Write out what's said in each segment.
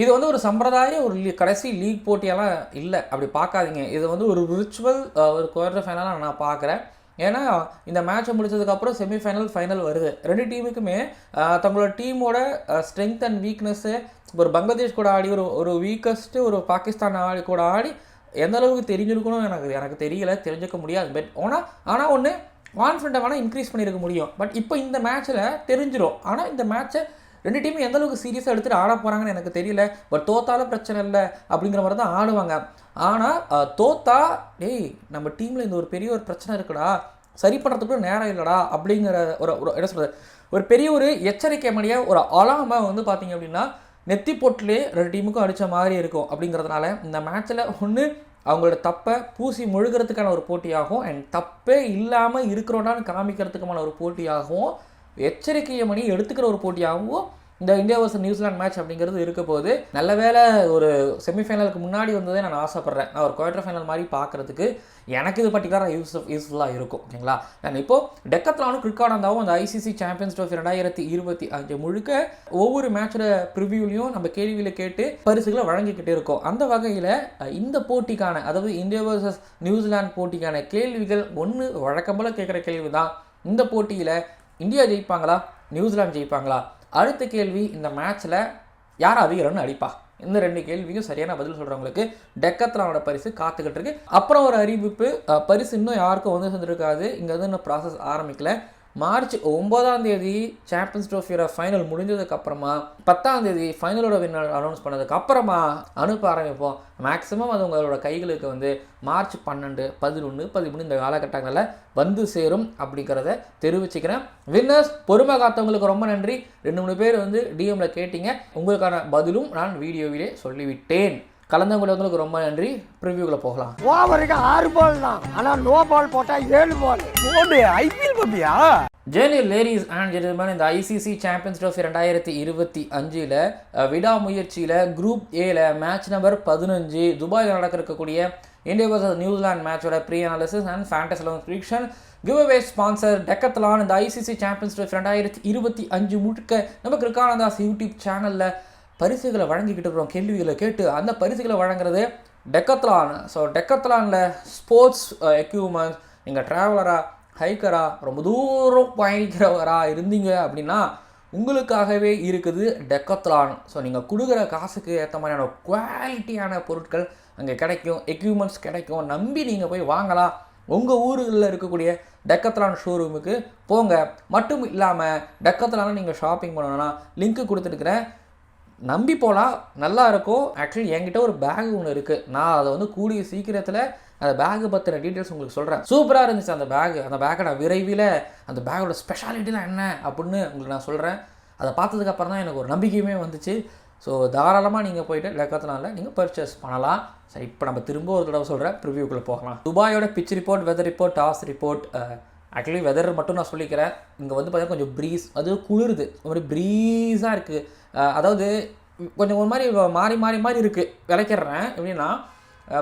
இது வந்து ஒரு சம்பிரதாய ஒரு லீ கடைசி லீக் போட்டியெல்லாம் இல்லை. அப்படி பார்க்காதீங்க. இது வந்து ஒரு ரிச்சுவல் ஒரு குவார்டர் ஃபைனலாக நான் பார்க்குறேன். ஏன்னா இந்த மேட்ச்சை முடிச்சதுக்கப்புறம் செமிஃபைனல் ஃபைனல் வருது. ரெண்டு டீமுக்குமே தங்களோட டீமோட ஸ்ட்ரென்த் அண்ட் வீக்னஸ்ஸு ஒரு பங்களாதேஷ் கூட ஆடி ஒரு ஒரு வீக்கஸ்ட்டு ஒரு பாகிஸ்தான் ஆடி கூட ஆடி எந்த அளவுக்கு தெரிஞ்சிருக்கணும் எனக்கு எனக்கு தெரியல. தெரிஞ்சுக்க முடியாது. பட் ஆனால் ஆனால் ஒன்று கான்ஃபிடண்ட்டை வேணால் இன்க்ரீஸ் பண்ணியிருக்க முடியும். பட் இப்போ இந்த மேட்ச்சில் தெரிஞ்சிடும் ஆனால் இந்த மேட்ச்சை ரெண்டு டீமும் எந்த அளவுக்கு சீரியஸாக எடுத்துகிட்டு ஆட போகிறாங்கன்னு எனக்கு தெரியல. பட் தோத்தாலும் பிரச்சனை இல்லை அப்படிங்கிற மாதிரி தான் ஆடுவாங்க. ஆனால் தோத்தா டேய் நம்ம டீமில் இந்த ஒரு பெரிய ஒரு பிரச்சனை இருக்குடா. சரி பண்ணுறதுக்கு நேரம் இல்லைடா. அப்படிங்கிற ஒரு ஒரு என்ன சொல்கிறது ஒரு பெரிய ஒரு எச்சரிக்கை மணியாக ஒரு அலாமை வந்து பார்த்தீங்க அப்படின்னா நெத்தி போட்டிலே ரெண்டு டீமுக்கும் அடித்த மாதிரி இருக்கும் அப்படிங்கிறதுனால இந்த மேட்ச்சில் ஒன்று அவங்களோட தப்பை பூசி முழுகிறதுக்கான ஒரு போட்டியாகவும் அண்ட் தப்பே இல்லாமல் இருக்கிறோடான்னு காமிக்கிறதுக்குமான ஒரு போட்டியாகவும் எச்சரிக்கையை மணி எடுத்துக்கிற ஒரு போட்டியாகவும் இந்த இந்தியா வர்ஸ் நியூசிலாந்து மேட்ச் அப்படிங்கிறது இருக்க போது நல்ல வேளை ஒரு செமிஃபைனலுக்கு முன்னாடி வந்ததே நான் ஆசைப்பட்றேன். நான் ஒரு குவார்டர் ஃபைனல் மாதிரி பார்க்குறதுக்கு எனக்கு இது பர்டிகுலராக யூஸ் யூஸ்ஃபுல்லாக இருக்கும். ஓகேங்களா நான் இப்போ டெக்கத்லானும் கிரிக்கானந்தாவும் அந்த ஐசிசி சாம்பியன்ஸ் ட்ரோஃபி ரெண்டாயிரத்தி இருபத்தி அஞ்சு முழுக்க ஒவ்வொரு மேட்சோட ப்ரிவியூலையும் நம்ம கேள்வியில் கேட்டு பரிசுகளை வழங்கிக்கிட்டே இருக்கோம். அந்த வகையில் இந்த போட்டிக்கான அதாவது இந்தியா வர்சஸ் நியூசிலாந்து போட்டிக்கான கேள்விகள் ஒன்று வழக்கம் கேட்குற கேள்வி தான் இந்த போட்டியில் இந்தியா ஜெயிப்பாங்களா? நியூசிலாந்து ஜெயிப்பாங்களா? அடுத்த கேள்வி இந்த மேட்ச்சில் யார் அதிக ரன் அடிப்பா? இந்த ரெண்டு கேள்வியும் சரியான பதில் சொல்கிறவங்களுக்கு டெக்கத்லானோட பரிசு காத்துக்கிட்டு இருக்கு. அப்புறம் ஒரு அறிவிப்பு பரிசு இன்னும் யாருக்கும் வந்து சேர்ந்துருக்காது. இங்கே வந்து இன்னும் ப்ராசஸ் ஆரம்பிக்கல. மார்ச் ஒம்போதாம் தேதி சாம்பியன்ஸ் ட்ரோஃபியோட ஃபைனல் முடிஞ்சதுக்கு அப்புறமா பத்தாம் தேதி ஃபைனலோட வின்னர் அனௌன்ஸ் பண்ணதுக்கு அப்புறமா அனுப்ப ஆரம்பிப்போம். மேக்ஸிமம் அது உங்களோட கைகளுக்கு வந்து மார்ச் பன்னெண்டு பதினொன்று பதிமூணு இந்த காலகட்டங்களில் வந்து சேரும் அப்படிங்கிறத தெரிவிச்சுக்கிறேன். வின்னர்ஸ் பொறுமை காத்தவங்களுக்கு ரொம்ப நன்றி. ரெண்டு மூணு பேர் வந்து டிஎம்ல கேட்டீங்க. உங்களுக்கான பதிலும் நான் வீடியோவிலே சொல்லிவிட்டேன். கலந்தவங்களுக்கு ரொம்ப நன்றி. ப்ரிவியூக்குள்ள போகலாம். ஓவருக்கு ஆறு பால் தான். ஆனா நோ பால் போட்டா ஏழு பால் ஐபிஎல் பப்பியா ஜேர்னி லேடிஸ் அண்ட் ஜென்டில்மேன் இந்த ஐசிசி சாம்பியன்ஸ் ட்ரோஃபி ரெண்டாயிரத்தி இருபத்தி அஞ்சில் விடாமுயற்சியில் குரூப் ஏல மேட்ச் நம்பர் பதினஞ்சு துபாயில் நடக்க இருக்கக்கூடிய இந்தியா வர்சஸ் நியூசிலாந்து மேட்சோட pre analysis and fantasy eleven prediction giveaway sponsor Decathlon இந்த ஐசிசி சாம்பியன்ஸ் ட்ரோஃபி ரெண்டாயிரத்தி இருபத்தி அஞ்சு முழுக்க நம்ம கிருக்கானந்தாஸ் யூடியூப் சேனலில் பரிசுகளை வழங்கிக்கிட்டு இருக்கிறோம் கேள்விகளை கேட்டு அந்த பரிசுகளை வழங்குறது டெக்கத்லான். ஸோ டெக்கத்லானில் ஸ்போர்ட்ஸ் எக்யூப்மெண்ட்ஸ் நீங்கள் ட்ராவலராக ஹைக்கராக ரொம்ப தூரம் பயணிக்கிறவராக இருந்தீங்க அப்படின்னா உங்களுக்காகவே இருக்குது டெக்கத்லான். ஸோ நீங்கள் கொடுக்குற காசுக்கு ஏற்ற மாதிரியான குவாலிட்டியான பொருட்கள் அங்கே கிடைக்கும் எக்யூப்மெண்ட்ஸ் கிடைக்கும். நம்பி நீங்கள் போய் வாங்கலாம். உங்கள் ஊர்களில் இருக்கக்கூடிய டெக்கத்லான் ஷோரூமுக்கு போங்க. மட்டும் இல்லாமல் டெக்கத்லான நீங்கள் ஷாப்பிங் பண்ணணும்னா லிங்க்கு கொடுத்துருக்குறேன். நம்பி போனால் நல்லா இருக்கும். ஆக்சுவலி என்கிட்ட ஒரு பேக் ஒன்று இருக்குது நான் அதை வந்து கூடிய சீக்கிரத்தில் அந்த பேக்கு பற்றின டீட்டெயில்ஸ் உங்களுக்கு சொல்கிறேன் சூப்பராக இருந்துச்சு அந்த பேக் அந்த பேக்கை நான் விரைவில் அந்த பேக்கோட ஸ்பெஷாலிட்டிலாம் என்ன அப்படின்னு உங்களுக்கு நான் சொல்கிறேன் அதை பார்த்ததுக்கு அப்புறம் தான் எனக்கு ஒரு நம்பிக்கையுமே வந்துச்சு. ஸோ தாராளமாக நீங்கள் போயிட்டு லெக்கத்தினால நீங்கள் பர்ச்சேஸ் பண்ணலாம். சரி இப்போ நம்ம திரும்ப ஒரு தடவை சொல்கிறேன் ப்ரிவியூக்குள்ளே போகலாம். துபாயோட pitch report weather report toss report actually weather மட்டும் நான் சொல்லிக்கிறேன். இங்கே வந்து பார்த்தீங்கன்னா கொஞ்சம் ப்ரீஸ் அது குளிருது. ஒரு மாதிரி ப்ரீஸாக இருக்குது அதாவது கொஞ்சம் ஒரு மாதிரி மாறி மாறி மாறி இருக்குது விளைக்கிறேன் எப்படின்னா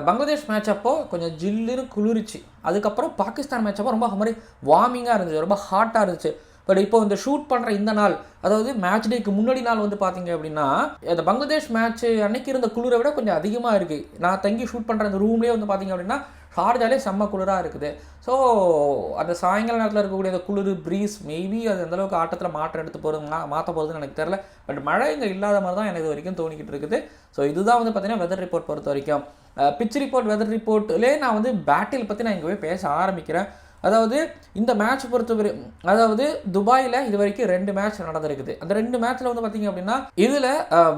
பங்களாதேஷ் மேட்ச் அப்போ கொஞ்சம் ஜில்லுன்னு குளிருச்சு. அதுக்கப்புறம் பாகிஸ்தான் மேட்ச் அப்போ ரொம்ப மாதிரி வார்மிங்காக இருந்துச்சு. ரொம்ப ஹாட்டாக இருந்துச்சு. பட் இப்போ இந்த ஷூட் பண்ணுற இந்த நாள் அதாவது மேட்ச் டேக்கு முன்னாடி நாள் வந்து பார்த்தீங்க அப்படின்னா அந்த பங்களாதேஷ் மேட்ச் அன்னைக்கு இருந்த குளிரை விட கொஞ்சம் அதிகமாக இருக்குது நான் தங்கி ஷூட் பண்ணுற அந்த ரூம்லேயே வந்து பார்த்தீங்க அப்படின்னா சார்ஜாலே செம்ம குளிராக இருக்குது. ஸோ அந்த சாயங்கால நேரத்தில் இருக்கக்கூடிய அந்த குளிர் ப்ரீஸ் மேபி அது அந்தளவுக்கு ஆட்டத்தில் மாற்றம் எடுத்து போகிறது மாற்ற போகிறதுன்னு எனக்கு தெரில பட் மழை இங்கே இல்லாத மாதிரி தான் எனக்கு இது வரைக்கும் தோணிக்கிட்டு இருக்குது. ஸோ இதுதான் வந்து பார்த்தீங்கன்னா வெதர் ரிப்போர்ட் பொறுத்த வரைக்கும். பிச் ரிப்போர்ட் வெதர் ரிப்போர்ட்லேயே நான் வந்து பேட்டில் பற்றி நான் இங்கே போய் பேச ஆரம்பிக்கிறேன். அதாவது இந்த மேட்ச் பொறுத்தவரை அதாவது துபாயில் இது வரைக்கும் ரெண்டு மேட்ச் நடந்திருக்குது. அந்த ரெண்டு மேட்ச்சில் வந்து பார்த்தீங்க அப்படின்னா இதில்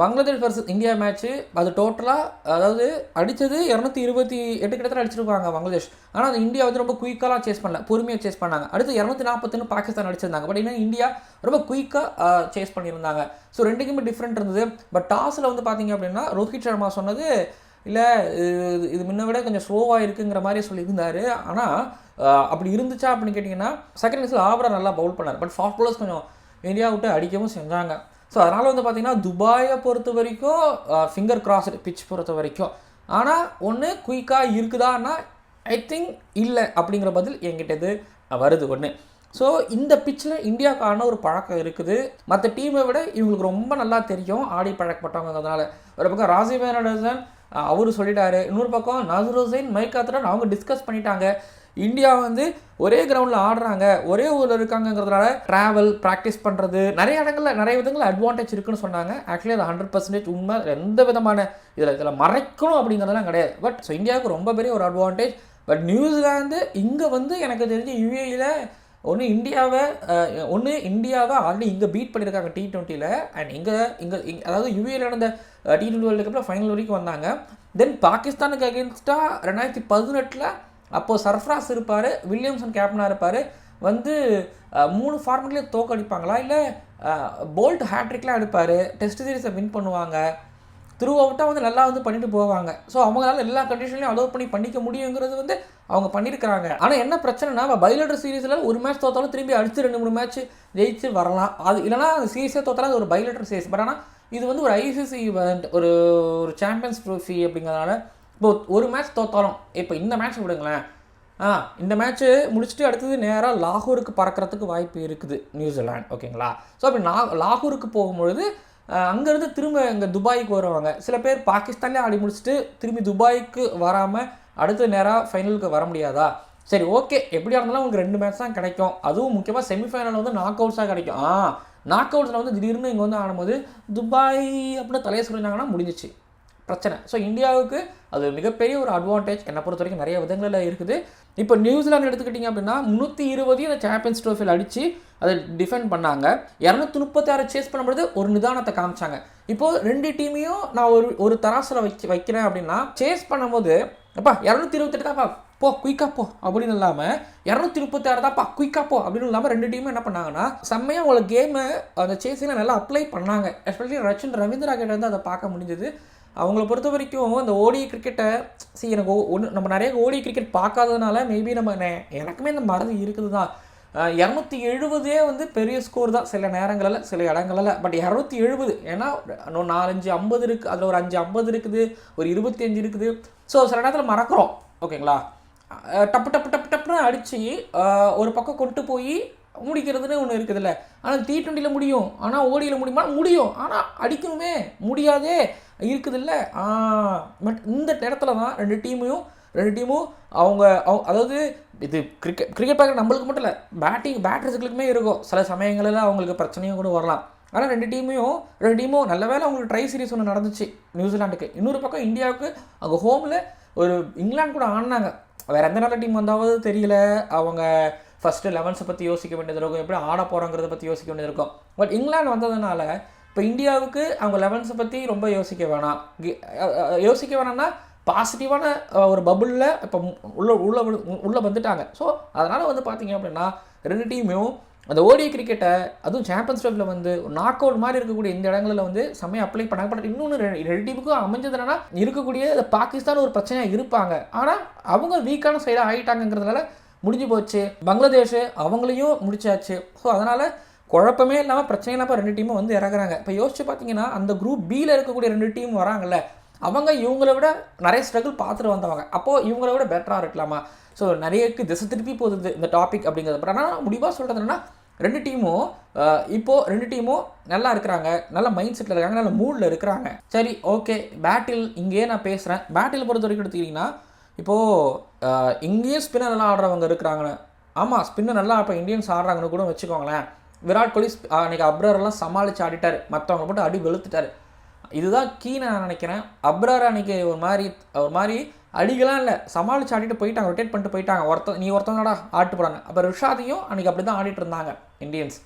பங்களாதேஷ் வர்சஸ் இந்தியா மேட்ச் அது டோட்டலாக அதாவது அடித்தது இரநூத்தி இருபத்தி எட்டு கிட்டத்தட்ட அடிச்சிருப்பாங்க பங்களாதேஷ். ஆனால் அந்த இந்தியா வந்து ரொம்ப குயிக்காலாம் சேஸ் பண்ணல. பொறுமையாக சேஸ் பண்ணாங்க. அடுத்து இரநூத்தி நாற்பத்தொன்று பாகிஸ்தான் அடிச்சிருந்தாங்க. பட் இன்னும் இந்தியா ரொம்ப குயிக்காக சேஸ் பண்ணியிருந்தாங்க. ஸோ ரெண்டுக்குமே டிஃப்ரெண்ட் இருந்தது. பட் டாஸில் வந்து பார்த்தீங்க அப்படின்னா ரோஹித் சர்மா சொன்னது இல்லை இது இது முன்ன விட கொஞ்சம் ஸ்லோவாக இருக்குங்கிற மாதிரி சொல்லியிருந்தாரு. ஆனால் அப்படி இருந்துச்சா அப்படின்னு கேட்டிங்கன்னா செகண்ட் இன்னிங்ஸில் ஆபரா நல்லா பவுல் பண்ணார். பட் ஃபாஸ்ட் bowlers கொஞ்சம் இந்தியா விட்டு அடிக்கவும் செஞ்சாங்க. ஸோ அதனால் வந்து பார்த்திங்கன்னா துபாயை பொறுத்த வரைக்கும் ஃபிங்கர் கிராஸ்டு பிச் பொறுத்த வரைக்கும். ஆனால் ஒன்று குயிக்காக இருக்குதான்னா ஐ திங்க் இல்லை அப்படிங்கிற பதில் என்கிட்டது வருது ஒன்று ஸோ இந்த பிச்சில் இந்தியாவுக்கான ஒரு பழக்கம் இருக்குது. மற்ற டீமை விட இவங்களுக்கு ரொம்ப நல்லா தெரியும் ஆடி பழக்கப்பட்டவங்கிறதுனால ஒரு பக்கம் ராஜீவ் நடேசன் அவரு சொல்லிட்டாரு. இன்னொரு பக்கம் நசர் ஹுசைன் மைக் அத்ரன் அவங்க டிஸ்கஸ் பண்ணிட்டாங்க. இந்தியா வந்து ஒரே கிரவுண்டில் ஆடுறாங்க ஒரே ஊரில் இருக்காங்கிறதுனால ட்ராவல் ப்ராக்டிஸ் பண்ணுறது நிறைய இடங்களில் நிறைய விதங்களில் அட்வான்டேஜ் இருக்குன்னு சொன்னாங்க. ஆக்சுவலி அது ஹண்ட்ரட் பர்சன்டேஜ் உண்மை. எந்த விதமான இதில் இதில் மறைக்கணும் அப்படிங்கிறதெல்லாம் கிடையாது. பட் ஸோ இந்தியாவுக்கு ரொம்ப பெரிய ஒரு அட்வான்டேஜ் பட் நியூசிலாந்து இங்கே வந்து எனக்கு தெரிஞ்சு யூஏயில் ஒன்று இந்தியாவை ஒன்று இந்தியாவை ஆல்ரெடி இங்கே பீட் பண்ணியிருக்காங்க டி டுவெண்ட்டியில் அண்ட் இங்கே இங்கே அதாவது யூஏல நடந்த டி ட்வெண்ட்டி வேர்ல்டு கப்பில் ஃபைனல் வரைக்கும் வந்தாங்க. தென் பாகிஸ்தானுக்கு அகேன்ஸ்டாக ரெண்டாயிரத்தி பதினெட்டில் அப்போது சர்ஃப்ராஸ் இருப்பார் வில்லியம்சன் கேப்டனாக இருப்பார். வந்து மூணு ஃபார்மெட்லேயே தோக்கடிப்பாங்களா இல்லை போல்ட் ஹேட்ரிக்லாம் எடுப்பார். டெஸ்ட் சீரிஸை வின் பண்ணுவாங்க. த்ரூ அவுட்டாக வந்து நல்லா வந்து பண்ணிட்டு போவாங்க. ஸோ அவங்களால எல்லா கண்டிஷன்லையும் அலோவ் பண்ணி பண்ணிக்க முடியுங்கிறது வந்து அவங்க பண்ணியிருக்கிறாங்க ஆனால் என்ன பிரச்சனைனா பைலடர் சீரிஸில் ஒரு மேட்ச் தோத்தாலும் திரும்பி அடித்து ரெண்டு மூணு மேட்ச் ஜெயிச்சு வரலாம். அது இல்லைனா அந்த சீரீஸே தோத்தாலும் அது ஒரு பைலடர் சீரிஸ் பட் ஆனால் இது வந்து ஒரு ஐசிசி ஒரு ஒரு சாம்பியன்ஸ் ட்ரோஃபி அப்படிங்கிறதுனால இப்போ ஒரு மேட்ச் தோத்தாலும் இப்போ இந்த மேட்ச் விடுங்களேன். ஆ இந்த மேட்ச்சு முடிச்சுட்டு அடுத்தது நேராக லாகூருக்கு பறக்கிறதுக்கு வாய்ப்பு இருக்குது நியூசிலாண்ட் ஓகேங்களா? ஸோ அப்படி நா லாகூருக்கு போகும்பொழுது அங்கேருந்து திரும்ப இங்கே துபாய்க்கு வருவாங்க. சில பேர் பாகிஸ்தான்லேயே ஆடி முடிச்சுட்டு திரும்பி துபாய்க்கு வராமல் அடுத்த நேராக ஃபைனலுக்கு வர முடியாதா? சரி ஓகே எப்படியா இருந்தாலும் உங்களுக்கு ரெண்டு மேட்ச் தான் கிடைக்கும். அதுவும் முக்கியமாக செமிஃபைனல் வந்து நாக் அவுட்ஸாக கிடைக்கும். ஆ நாக் அவுட்ஸில் வந்து திடீர்னு இங்கே வந்து ஆடும்போது துபாய் அப்படின்னு தலையை சொல்லியிருந்தாங்கன்னா முடிஞ்சிச்சு. பிரச்சனை. ஸோ இந்தியாவுக்கு அது மிகப்பெரிய ஒரு அட்வான்டேஜ் என்னை பொறுத்த வரைக்கும் நிறைய விதங்களில் இருக்குது. இப்போ நியூசிலாந்து எடுத்துக்கிட்டிங்க அப்படின்னா முந்நூற்றி இருபதையும் அந்த சாம்பியன்ஸ் ட்ரோஃபியில் அடித்து அதை டிஃபெண்ட் பண்ணாங்க. இரநூத்தி முப்பத்தாறு சேஸ் பண்ணும்போது ஒரு நிதானத்தை காமிச்சாங்க. இப்போது ரெண்டு டீமையும் நான் ஒரு ஒரு தராசில் வைக்க வைக்கிறேன் அப்படின்னா சேஸ் பண்ணும்போது அப்பா இரநூத்தி இருபத்தெட்டு தான்ப்பா. போ குயிக்கா போ. அப்படின்னு இல்லாமல் இரநூத்தி முப்பத்தாறு தான்ப்பா குயிக்கா போ. அப்படின்னு இல்லாமல் ரெண்டு டீமும் என்ன பண்ணாங்கன்னா செம்மையாக அவங்கள கேமை அந்த சேஸில் நல்லா அப்ளை பண்ணாங்க. எஸ்பெஷலி ரச்சின் ரவீந்திரா கிட்ட வந்து அதை பார்க்க முடிஞ்சது. அவங்கள பொறுத்த வரைக்கும் இந்த ஓடி கிரிக்கெட்டை சரி எனக்கு ஒன்று நம்ம நிறைய ஓடி கிரிக்கெட் பார்க்காததுனால மேபி நம்ம நெ- எனக்குமே இந்த மறதி இருக்குது தான் இரநூத்தி எழுபதே வந்து பெரிய ஸ்கோர் தான் சில நேரங்களில் சில இடங்களில். பட் இரநூத்தி எழுபது ஏன்னா இன்னும் நாலஞ்சு ஐம்பது இருக்குது அதில் ஒரு அஞ்சு ஐம்பது இருக்குது ஒரு இருபத்தி அஞ்சு இருக்குது. ஸோ சில நேரத்தில் மறக்கிறோம் ஓகேங்களா டப்பு டப்பு டப்பு டப்புன்னு அடித்து ஒரு பக்கம் கொண்டு போய் முடிக்கிறதுன்னு ஒன்று இருக்குதுல்ல. ஆனால் டி ட்வெண்ட்டியில் முடியும். ஆனால் ஓடியில் முடியுமா? முடியும். ஆனால் அடிக்கணுமே முடியாதே. இருக்குதுல்ல. பட் இந்த இடத்துல தான் ரெண்டு டீமையும் ரெண்டு டீமும் அவங்க அவங்க- அதாவது இது கிரிக்கெட் கிரிக்கெட் பார்க்குற நம்மளுக்கு மட்டும் இல்லை பேட்டிங் பேட்டர்ஸுகளுக்குமே இருக்கும். சில சமயங்களில் அவங்களுக்கு பிரச்சனையும் கூட வரலாம். ஆனால் ரெண்டு டீமையும் ரெண்டு டீமும் நல்ல வேலை அவங்களுக்கு ட்ரை சீரிஸ் ஒன்று நடந்துச்சு நியூசிலாண்டுக்கு இன்னொரு பக்கம் இந்தியாவுக்கு அங்கே ஹோமில் ஒரு இங்கிலாந்து கூட ஆடினாங்க. வேறு எந்த நல்ல டீம் வந்தாவது தெரியல. அவங்க ஃபஸ்ட்டு லெவன்ஸை பற்றி யோசிக்க வேண்டியது இருக்கும். எப்படி ஆட போகிறோங்கிறத பற்றி யோசிக்க வேண்டியது இருக்கும். பட் இங்கிலாந்து வந்ததுனால இப்போ இந்தியாவுக்கு அவங்க லெவன்ஸை பற்றி ரொம்ப யோசிக்க வேணாம். யோசிக்க வேணாம்னா பாசிட்டிவான ஒரு பபுளில் இப்போ உள்ள உள்ளே உள்ளே வந்துட்டாங்க. ஸோ அதனால் வந்து பார்த்தீங்க அப்படின்னா ரெண்டு டீமையும் அந்த ஓடிய கிரிக்கெட்டை அதுவும் சாம்பியன்ஸ் ட்ரோஃபியில் வந்து நாக் அவுட் மாதிரி இருக்கக்கூடிய இந்த இடங்களில் வந்து செம்மையாக அப்ளை பண்ணாங்க பட் இன்னொன்று ரெண்டு டீமுக்கும் அமைஞ்சது என்னன்னா இருக்கக்கூடிய பாகிஸ்தான் ஒரு பிரச்சனையாக இருப்பாங்க. ஆனால் அவங்க வீக்கான சைடாக ஆகிட்டாங்கங்கிறதுனால முடிஞ்சு போச்சு. பங்களாதேஷ் அவங்களையும் முடிச்சாச்சு. ஸோ அதனால் குழப்பமே இல்லாமல் பிரச்சனை இல்லாமல் ரெண்டு டீமும் வந்து இறங்குறாங்க. இப்போ யோசிச்சு பார்த்தீங்கன்னா அந்த குரூப் பியில் இருக்கக்கூடிய ரெண்டு டீம் வராங்கல்ல அவங்க இவங்கள விட நிறைய ஸ்ட்ரகிள் பார்த்துட்டு வந்தவங்க. அப்போது இவங்கள விட பெட்டராக இருக்கலாமா? ஸோ நிறையக்கு திசை திருப்பி போகுது இந்த டாபிக் அப்படிங்கிறது. பட் ஆனால் முடிவாக சொல்கிறது ரெண்டு டீமும் இப்போது ரெண்டு டீமும் நல்லா இருக்கிறாங்க. நல்ல மைண்ட் செட்டில் இருக்காங்க. நல்ல மூடில் இருக்கிறாங்க. சரி ஓகே பேட்டில் இங்கேயே நான் பேசுகிறேன் பேட்டில் பொறுத்த வரைக்கும் எடுத்துக்கிட்டிங்கன்னா இப்போது இங்கேயும் ஸ்பின்னர் நல்லா ஆடுறவங்க இருக்கிறாங்கன்னு. ஆமாம் ஸ்பின்னர் நல்லா இப்போ இந்தியன்ஸ் ஆடுறாங்கன்னு கூட வச்சுக்கோங்களேன். விராட் கோலி அன்றைக்கி அன்னைக்கு சமாளித்து ஆடிட்டார். மற்றவங்க போட்டு அடி வெளுத்துட்டார். இதுதான் கீ நான் நினைக்கிறேன். அப்ரர் அன்னைக்கு ஒரு மாதிரி ஒரு மாதிரி அடிக்கலாம் இல்லை. சமாளித்து ஆடிட்டு போயிட்டாங்க ரொட்டேட் பண்ணிட்டு போயிட்டாங்க. ஒருத்த நீ ஒருத்தவங்கடா ஆட்டு போடாங்க அப்போ ரிஷாதையும் அன்னைக்கு அப்படி தான் ஆடிட்டு இருந்தாங்க இந்தியன்ஸ்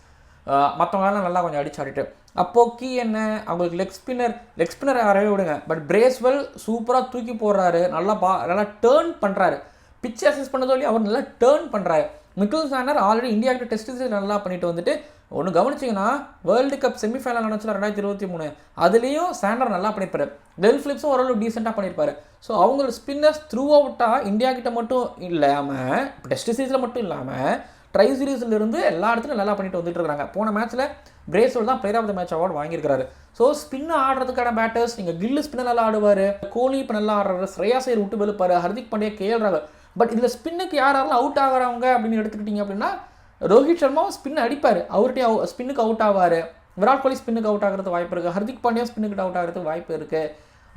மற்றவங்களாம் நல்லா கொஞ்சம் அடிச்சு ஆடிட்டு. அப்போது கீ என்ன? அவங்களுக்கு லெக் ஸ்பின்னர் லெக் ஸ்பின்னர் யாரவே விடுங்க. பட் பிரேஸ்வெல் சூப்பராக தூக்கி போடுறாரு. நல்லா பா நல்லா டேர்ன் பண்ணுறாரு பிச்சு அசஸ் பண்ணதோ அவர் நல்லா டேர்ன் பண்ணுறாரு மிக்கில் சாண்டர் ஆல்ரெடி இந்தியாவுக்கு டெஸ்ட் சீரிஸ் நல்லா பண்ணிட்டு வந்துட்டு ஒன்று கவனிச்சிங்கன்னா வேர்ல்டு கப் செமிஃபைனல் நடந்துச்சுல ரெண்டாயிரத்தி இருபத்தி மூணு அதுலேயும் சாண்டர் நல்லா பண்ணியிருப்பாரு டெல் ஃபிலிப்ஸும் ஓரளவு டீசெண்டாக பண்ணியிருப்பாரு ஸோ அவங்களோட ஸ்பின்னர்ஸ் த்ரூ அவுட்டாக இந்தியா கிட்ட மட்டும் இல்லாமல் டெஸ்ட் சீரிஸில் மட்டும் இல்லாமல் ட்ரை சீரீஸ்ல இருந்து எல்லா இடத்துலையும் நல்லா பண்ணிட்டு வந்துட்டு இருக்காங்க. போன மேட்ச்சில் பிரேஸ்வல் தான் player of the match award வாங்கியிருக்காரு ஸோ ஸ்பின் ஆடுறதுக்கான பேட்டர்ஸ் நீங்கள் கில்லு ஸ்பின் நல்லா ஆடுவார் கோலி இப்போ நல்லா ஆடுறாரு ஸ்ரேயா சேர் விட்டு வெளுப்பாரு ஹர்திக் பாண்டியா கேஎல் ராகுல். பட் இதில் ஸ்பின்னுக்கு யார் யாரெல்லாம் அவுட் ஆகிறவங்க அப்படின்னு எடுத்துக்கிட்டிங்க அப்படின்னா ரோஹித் சர்மாவும் ஸ்பின் அடிப்பார். அவர்கிட்டயும் ஸ்பின்னுக்கு அவுட் ஆவார். விராட் கோலி ஸ்பின்னுக்கு அவுட் ஆகிறது வாய்ப்பு இருக்குது ஹர்திக் பாண்டியா ஸ்பின்னுக்கு அவுட் ஆகிறதுக்கு வாய்ப்பு இருக்குது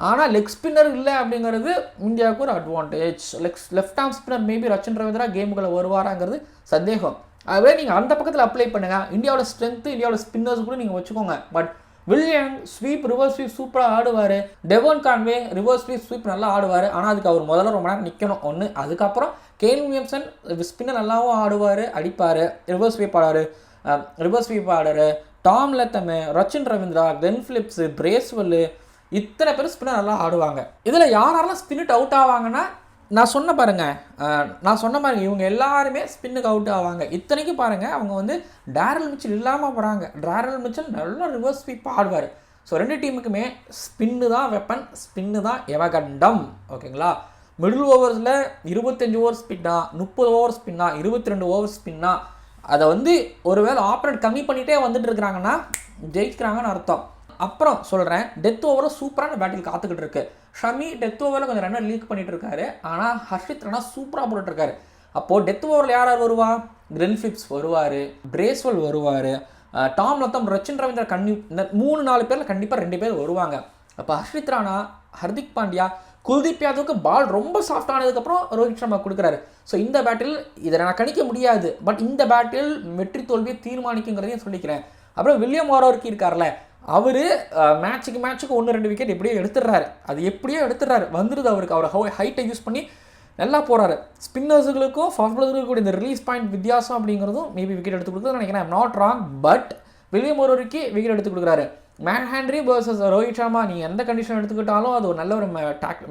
ஆனால் லெக் ஸ்பின்னர் இல்லை அப்படிங்கிறது இந்தியாவுக்கு ஒரு advantage legs left arm spinner maybe Rachin Ravindra கேமுக்குள்ள வருவாராங்கிறது சந்தேகம். அதுவே நீங்கள் அந்த பக்கத்தில் அப்ளை பண்ணுங்கள் இந்தியாவோட ஸ்ட்ரென்த்து இந்தியாவோட ஸ்பின்னர்ஸ் கூட நீங்கள் வச்சுக்கோங்க. But William sweep reverse sweep சூப்பராக ஆடுவார். Devon Conway reverse sweep sweep நல்லா ஆடுவார். ஆனால் அதுக்கு அவர் முதல்ல ரொம்ப நேரம் நிற்கணும் ஒன்று அதுக்கப்புறம் கேன் வில்லியம்சன் ஸ்பின்னர் நல்லாவும் ஆடுவார் அடிப்பார். ரிவர்ஸ் ஸ்வீப் ஆடாரு. Reverse sweep ஆடாரு. Tom Latham Rachin Ravindra Ken Phillips Bracewell இத்தனை பேர் ஸ்பின்னர் நல்லா ஆடுவாங்க. இதில் யார் யாரெல்லாம் ஸ்பின்னுட்டு அவுட் ஆவாங்கன்னா நான் சொன்ன பாருங்க நான் சொன்ன பாருங்க இவங்க எல்லாருமே ஸ்பின்னுக்கு அவுட் ஆவாங்க. இத்தனைக்கும் பாருங்க அவங்க வந்து டேரல் மிச்சல் இல்லாமல் போகிறாங்க டேரல் மிச்சல் நல்லா ரிவர்ஸ் ஸ்வீப் ஆடுவார். ஸோ ரெண்டு டீமுக்குமே ஸ்பின்னு தான் வெப்பன் ஸ்பின்னு தான் எவகண்டம். ஓகேங்களா? மிடில் ஓவர்ஸில் இருபத்தஞ்சு ஓவர் ஸ்பின்னா முப்பது ஓவர் ஸ்பின்னா இருபத்தி ரெண்டு ஓவர் ஸ்பின்னா அதை வந்து ஒருவேளை ஆப்ரேட் கம்மி பண்ணிகிட்டே வந்துட்டு இருக்கிறாங்கன்னா ஜெயிக்கிறாங்கன்னு அர்த்தம். அப்புறம் சொல்கிறேன் டெத் ஓவரும் சூப்பரான பேட்டில் காத்துக்கிட்டு இருக்கு. ஷமி டெத் ஓவரில் கொஞ்சம் ரன்னர் லீக் பண்ணிட்டு இருக்காரு. ஆனால் ஹர்ஷித் ரனா சூப்பராக போட்டுட்ருக்காரு அப்போது டெத் ஓவரில் யார் யார் வருவா? கிரென் ஃபிலிப்ஸ் வருவார் பிரேஸ்வல் வருவார் டாம் லத்தம் ரச்சின் ரவீந்திரா கண்ணி இந்த மூணு நாலு பேரில் கண்டிப்பாக ரெண்டு பேர் வருவாங்க. அப்போ ஹர்ஷித் ராணா ஹர்திக் பாண்டியா குல்தீப் யாதவுக்கு பால் ரொம்ப சாஃப்ட் ஆனதுக்கப்புறம் ரோஹித் சர்மா கொடுக்குறாரு. ஸோ இந்த பேட்டில் இதை நான் கணிக்க முடியாது. பட் இந்த பேட்டில் வெற்றி தோல்வியை தீர்மானிக்குங்கிறதையும் சொல்லிக்கிறேன். அப்புறம் வில்லியம் வாரோர்க்கு இருக்கார்ல அவர் மேட்ச்சுக்கு மேட்ச்சுக்கு ஒன்று ரெண்டு விக்கெட் எப்படியோ எடுத்துடுறாரு. அது எப்படியோ எடுத்துடுறாரு. வந்துடுது அவருக்கு. அவர் ஹைட்டை யூஸ் பண்ணி நல்லா போகிறாரு ஸ்பின்னர்ஸுகளுக்கும் ஃபாஸ்ட் பாலர்களுக்கும் கூட இந்த ரிலீஸ் பாயிண்ட் வித்தியாசம் அப்படிங்கிறதும் மேபி விக்கெட் எடுத்து கொடுக்குறது நினைக்கிறேன். நாட் ராங் பட் வில்லியம் ஒருவருக்கு விக்கெட் எடுத்து கொடுக்குறாரு. Matt Henry versus Rohit Sharma நீ எந்த கண்டிஷன் எடுத்துக்கிட்டாலும் அது ஒரு நல்ல ஒரு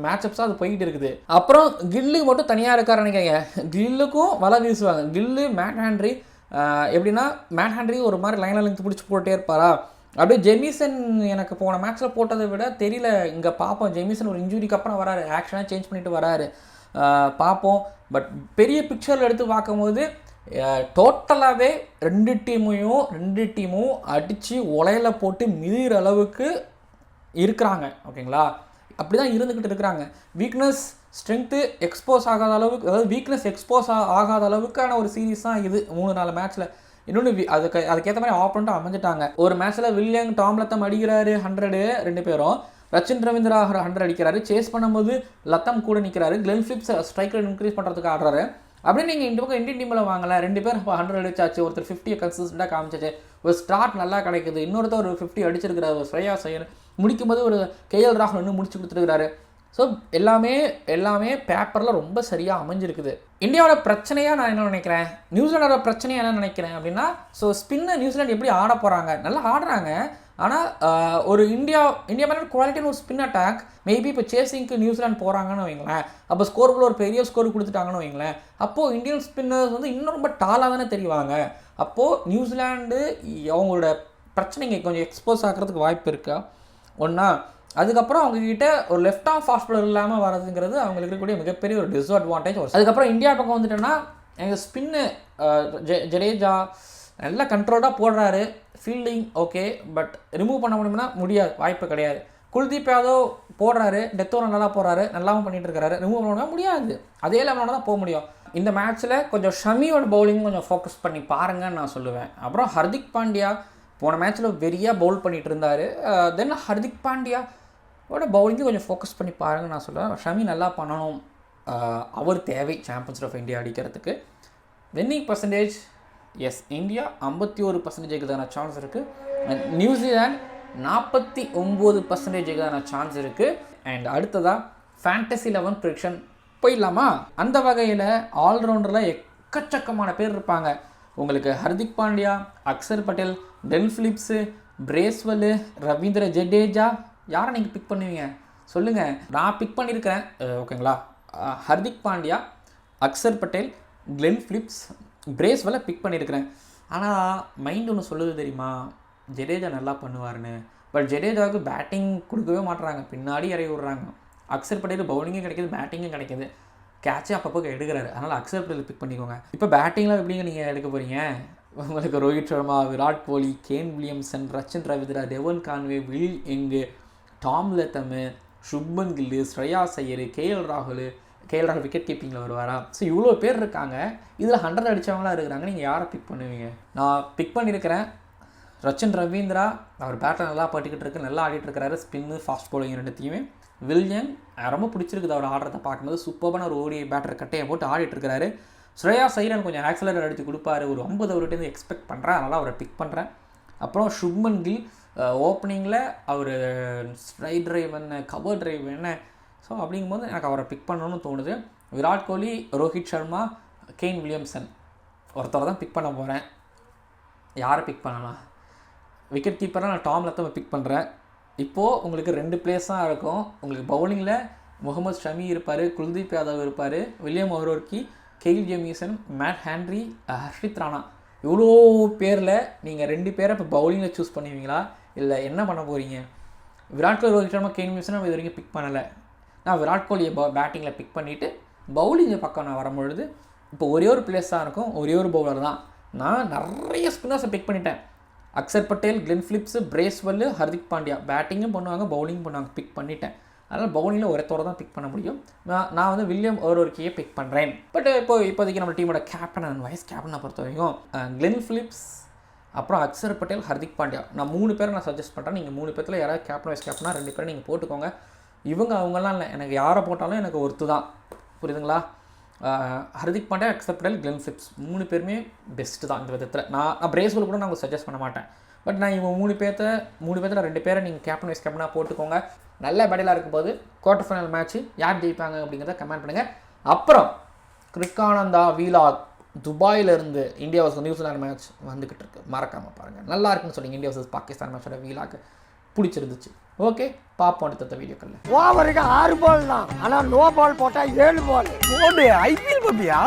மேட்சப்ஸாக அது போயிட்டு இருக்குது. அப்புறம் கில்லு மட்டும் தனியாக இருக்காரு நினைக்கிறீங்க கில்லுக்கும் வலை வீசுவாங்க. கில்லு மேன் ஹேண்ட்ரி எப்படின்னா மேன் ஹேண்ட்ரி ஒரு மாதிரி லைனில் லெங்க் பிடிச்சி போட்டே இருப்பாரா? அப்படியே ஜெமிசன் எனக்கு போன மேட்ச்சில் போட்டதை விட தெரியல. இங்கே பார்ப்போம். ஜெமிசன் ஒரு இன்ஜுரிக்கு அப்புறம் வராரு. ஆக்ஷனாக சேஞ்ச் பண்ணிட்டு வராரு. பார்ப்போம். பட் பெரிய பிக்சரில் எடுத்து பார்க்கும்போது டோட்டலாகவே ரெண்டு டீமையும் ரெண்டு டீமும் அடித்து உலையில போட்டு மிதிகிற அளவுக்கு இருக்கிறாங்க. ஓகேங்களா? அப்படி தான் இருந்துக்கிட்டு இருக்கிறாங்க. வீக்னஸ் ஸ்ட்ரென்த்து எக்ஸ்போஸ் ஆகாத அளவுக்கு அதாவது வீக்னஸ் எக்ஸ்போஸ் ஆகாத அளவுக்கான ஒரு சீரீஸ் தான் இது மூணு நாலு மேட்ச்சில் இன்னொன்று வி- அதுக்கு அதுக்கேற்ற மாதிரி ஆப்பரண்ட்டாக அமைஞ்சிட்டாங்க. ஒரு மேட்ச்சில் வில்லியம் டாம் லத்தம் அடிக்கிறாரு ஹண்ட்ரடு ரெண்டு பேரும். ரச்சின் ரவீந்திரா ஹண்ட்ரட் அடிக்கிறாரு. சேஸ் பண்ணும்போது லத்தம் கூட நிற்கிறாரு Glenn Phillips strike rate increase பண்ணுறதுக்கு ஆடுறாரு. அப்படியே நீங்கள் இந்த பக்கம் இந்தியன் டீமில் வாங்கல. ரெண்டு பேர் இப்போ ஹண்ட்ரட் அடிச்சாச்சு. ஒருத்தர் ஃபிஃப்டியை கன்சிஸ்டண்டாக காமிச்சாச்சு. ஒரு ஸ்டார்ட் நல்லா கிடைக்குது. இன்னொருத்தர் ஒரு ஃபிஃப்டி அடிச்சிருக்கிறாரு. ஸ்ரேயா சையர் முடிக்கும் போது ஒரு கேஎல் ராகுல் இன்னும் முடிச்சு கொடுத்துருக்காரு ஸோ எல்லாமே எல்லாமே பேப்பரில் ரொம்ப சரியாக அமைஞ்சிருக்குது. இந்தியாவோட பிரச்சனையாக நான் என்ன நினைக்கிறேன்? நியூசிலாண்டோட பிரச்சனையாக என்ன நினைக்கிறேன் அப்படின்னா ஸோ ஸ்பின்னை நியூசிலாண்டு எப்படி ஆட போகிறாங்க நல்லா ஆடுறாங்க. ஆனால் ஒரு இந்தியா இந்தியா மேலே குவாலிட்டியான ஒரு ஸ்பின் அட்டாக் மேபி இப்போ சேசிங்க்கு நியூசிலாந்து போகிறாங்கன்னு வைங்களேன். அப்போ ஸ்கோருக்குள்ள ஒரு பெரிய ஸ்கோர் கொடுத்துட்டாங்கன்னு வைங்களேன். அப்போது இந்தியன் ஸ்பின்னர்ஸ் வந்து இன்னும் ரொம்ப டாலாக தானே தெரிவாங்க. அப்போது நியூசிலாண்டு அவங்களோட பிரச்சனைங்க கொஞ்சம் எக்ஸ்போஸ் ஆகிறதுக்கு வாய்ப்பு இருக்கா? ஒன்றா அதுக்கப்புறம் அவங்கக்கிட்ட ஒரு லெஃப்ட் ஆஃப் ஃபாஸ்ட் இல்லாமல் வரதுங்கிறது அவங்களுக்கு இருக்கக்கூடிய மிகப்பெரிய ஒரு டிஸ்அட்வான்டேஜ் வரும் அதுக்கப்புறம் இந்தியா பக்கம் வந்துட்டோன்னா எங்கள் ஸ்பின்னு ஜடேஜா நல்லா கண்ட்ரோல்டாக போடுறாரு. ஃபீல்டிங் ஓகே பட் ரிமூவ் பண்ண முடியும்னா முடியாது வாய்ப்பு கிடையாது. குல்தீப் யாதவ் போடுறாரு டெத் நல்லா போடுறாரு நல்லாவும் பண்ணிட்டு இருக்காரு ரிமூவ் பண்ண முடியாது. அதே லெவலோட தான் போக முடியும். இந்த மேட்ச்சில் கொஞ்சம் ஷமியோட பவுலிங் கொஞ்சம் ஃபோக்கஸ் பண்ணி பாருங்கன்னு நான் சொல்லுவேன். அப்புறம் ஹர்திக் பாண்டியா போன மேட்ச்சில் வெறியாக பவுல் பண்ணிகிட்டு இருந்தார். தென் ஹர்திக் பாண்டியா ஓட பவுலிங்கு கொஞ்சம் ஃபோக்கஸ் பண்ணி பாருங்கன்னு நான் சொல்லுவேன் ஷமி நல்லா பண்ணணும். அவர் தேவை சாம்பியன்ஸ் ஆஃப் இந்தியா அடிக்கிறதுக்கு. வின்னிங் பர்சன்டேஜ் எஸ் இந்தியா ஐம்பத்தி ஒரு பர்சன்டேஜுக்கான சான்ஸ் இருக்குது அண்ட் நியூசிலாண்ட் நாற்பத்தி ஒம்பது பர்சன்டேஜுக்குதான சான்ஸ் இருக்குது அண்ட் அடுத்ததாக ஃபேண்டசி லெவன் ப்ரிடிக்ஷன் போயிடலாமா? அந்த வகையில் ஆல்ரவுண்டரில் எக்கச்சக்கமான பேர் இருப்பாங்க. உங்களுக்கு ஹர்திக் பாண்டியா அக்சர் பட்டேல் டெல் ஃபிலிப்ஸு பிரேஸ்வெல்லு ரவீந்திர ஜடேஜா யாரை நீங்கள் பிக் பண்ணுவீங்க? சொல்லுங்கள் நான் பிக் பண்ணியிருக்கிறேன் ஓகேங்களா ஹர்திக் பாண்டியா அக்சர் பட்டேல் கிளென் ஃபிலிப்ஸ் பிரேஸ்வெல்ல பிக் பண்ணியிருக்கிறேன் ஆனால் மைண்ட் ஒன்று சொல்லுது தெரியுமா? ஜடேஜா நல்லா பண்ணுவார்னு பட் ஜடேஜாவுக்கு பேட்டிங் கொடுக்கவே மாட்றாங்க. பின்னாடி இறங்கி விட்றாங்க. அக்சர் பட்டேல் பவுலிங்கும் கிடைக்குது பேட்டிங்கும் கிடைக்கிது. கேட்சே அப்பப்போ எடுக்கிறாரு. அதனால் அக்சர் பட்டேல் பிக் பண்ணிக்கோங்க. இப்போ பேட்டிங்லாம் எப்படிங்க நீங்கள் எடுக்க போகிறீங்க உங்களுக்கு Rohit Sharma Virat Kohli Kane Williamson Rachin Ravindra Devon Conway Will எங்கு Tom Latham Shubman Gill Shreyas Iyer KL ராகுல் கேஎல் ராகுல் விக்கெட் கீப்பிங்கில் வருவாரா? ஸோ இவ்வளோ பேர் இருக்காங்க. இதில் ஹண்ட்ரட் அடித்தவங்களாம் இருக்கிறாங்க. நீங்கள் யாரை பிக் பண்ணுவீங்க? நான் பிக் பண்ணியிருக்கிறேன் ரச்சன் ரவீந்திரா அவர் பேட்டை நல்லா பட்டுக்கிட்டு இருக்கு. நல்லா ஆடிட்டு இருக்காரு. ஸ்பின்னு ஃபாஸ்ட் போலிங் ரெண்டுத்தையுமே வில்லியன் ரொம்ப பிடிச்சிருக்குது. அவர் ஆடுறதை பார்க்கும்போது சூப்பரான ஒரு ஓடி பேட்டர் கட்டையை போட்டு ஆடிட்டு இருக்கிறாரு ஸ்ரேயா சைரன் கொஞ்சம் ஆக்சிலர் அடித்து கொடுப்பாரு. ஒரு ஐம்பது அவர்கிட்ட எக்ஸ்பெக்ட் பண்ணுறேன் அதனால் அவரை பிக் பண்ணுறேன் அப்புறம் சுப்மன் கில் ஓப்பனிங்கில் அவர் ஸ்ட்ரைட் டிரைவ் என்ன கவர் டிரைவ் என்ன? ஸோ அப்படிங்கும்போது எனக்கு அவரை பிக் பண்ணணும்னு தோணுது. விராட் கோலி ரோஹித் சர்மா கெயின் வில்லியம்சன் ஒருத்தரை தான் பிக் பண்ண போகிறேன் யாரை பிக் பண்ணலாம்? விக்கெட் கீப்பராக நான் டாம் தான் பிக் பண்ணுறேன் இப்போது உங்களுக்கு ரெண்டு பிளேஸ் தான் இருக்கும். உங்களுக்கு பவுலிங்கில் முகமது ஷமி இருப்பார் குல்தீப் யாதவ் இருப்பார் William O'Rourke Kyle Jamieson Matt Henry Harshit Rana. இவ்வளோ பேரில் நீங்கள் ரெண்டு பேரை இப்போ பவுலிங்கில் சூஸ் பண்ணுவீங்களா இல்லை என்ன பண்ண போகிறீங்க விராட் கோலி ரோஹித் சர்மா கெயில் மியூசன் இது வரைக்கும் பிக் பண்ணலை. நான் விராட் கோலியை பேட்டிங்கில் பிக் பண்ணிவிட்டு பவுலிங் பக்கம் நான் வரும்பொழுது இப்போ ஒரே ஒரு பிளேஸ் தான் இருக்கும் ஒரே ஒரு பவுலர் தான். நான் நிறைய ஸ்பின்னர்ஸை பிக் பண்ணிட்டேன். Axar Patel Glenn Phillips Bracewell Hardik Pandya. பேட்டிங்கும் பண்ணுவாங்க பவுலிங் பண்ணுவாங்க பிக் பண்ணிட்டேன். அதனால் பவுலிங்கில் ஒருத்தோட தான் பிக் பண்ண முடியும். நான் நான் வந்து வில்லியம் ஓரோர்கியை பிக் பண்ணுறேன் பட் இப்போ இப்போதைக்கு நம்ம டீமோட கேப்டன் அண்ட் வைஸ் கேப்டனை பொறுத்த வரைக்கும் கிளென் ஃபிலிப்ஸ் அப்புறம் அக்சர் பட்டேல் ஹர்திக் பாண்டியா நான் மூணு பேரை நான் சஜஸ்ட் பண்ணுறேன் நீங்கள் மூணு பேர்த்தில் யாராவது கேப்டன் வைஸ் கேப்டனாக ரெண்டு பேரும் நீங்கள் போட்டுக்கோங்க. இவங்க அவங்கெல்லாம் இல்லை. எனக்கு யாரை போட்டாலும் எனக்கு ஒருத்து தான். புரியுதுங்களா? ஹர்திக் பாண்டியா அக்சர் பட்டேல் கிளென் ஃபிலிப்ஸ் மூணு பேருமே பெஸ்ட்டு தான் இந்த விதத்தில். நான் நான் பிரேஸ்வல் கூட நான் உங்களுக்கு சஜஸ்ட் பண்ண மாட்டேன். பட் நான் இவங்க மூணு பேர்த்த மூணு பேர்த்தில் ரெண்டு பேரை நீங்கள் கேப்டன் வைஸ் கேப்டனாக போட்டுக்கோங்க. நல்ல பேட்டிலாக இருக்கும்போது குவார்ட்டர் ஃபைனல் மேட்ச் யார் ஜெயிப்பாங்க அப்படிங்கிறத கமெண்ட் பண்ணுங்கள் அப்புறம் கிரிக்கானந்தா வீலாக் துபாயிலிருந்து India versus New Zealand match வந்துக்கிட்டு இருக்கு. மறக்காமல் பாருங்கள் நல்லா இருக்குன்னு சொன்னீங்க. இந்தியா வர்சஸ் பாகிஸ்தான் மேட்சோட வீலாக் பிடிச்சிருந்துச்சு. ஓகே பார்ப்போம் அடுத்த வீடியோக்களில். ஓவருக்கு ஆறு பால் தான். ஆனால் நோ பால் போட்டால் ஏழு பால் ஐபிஎல் பப்பியா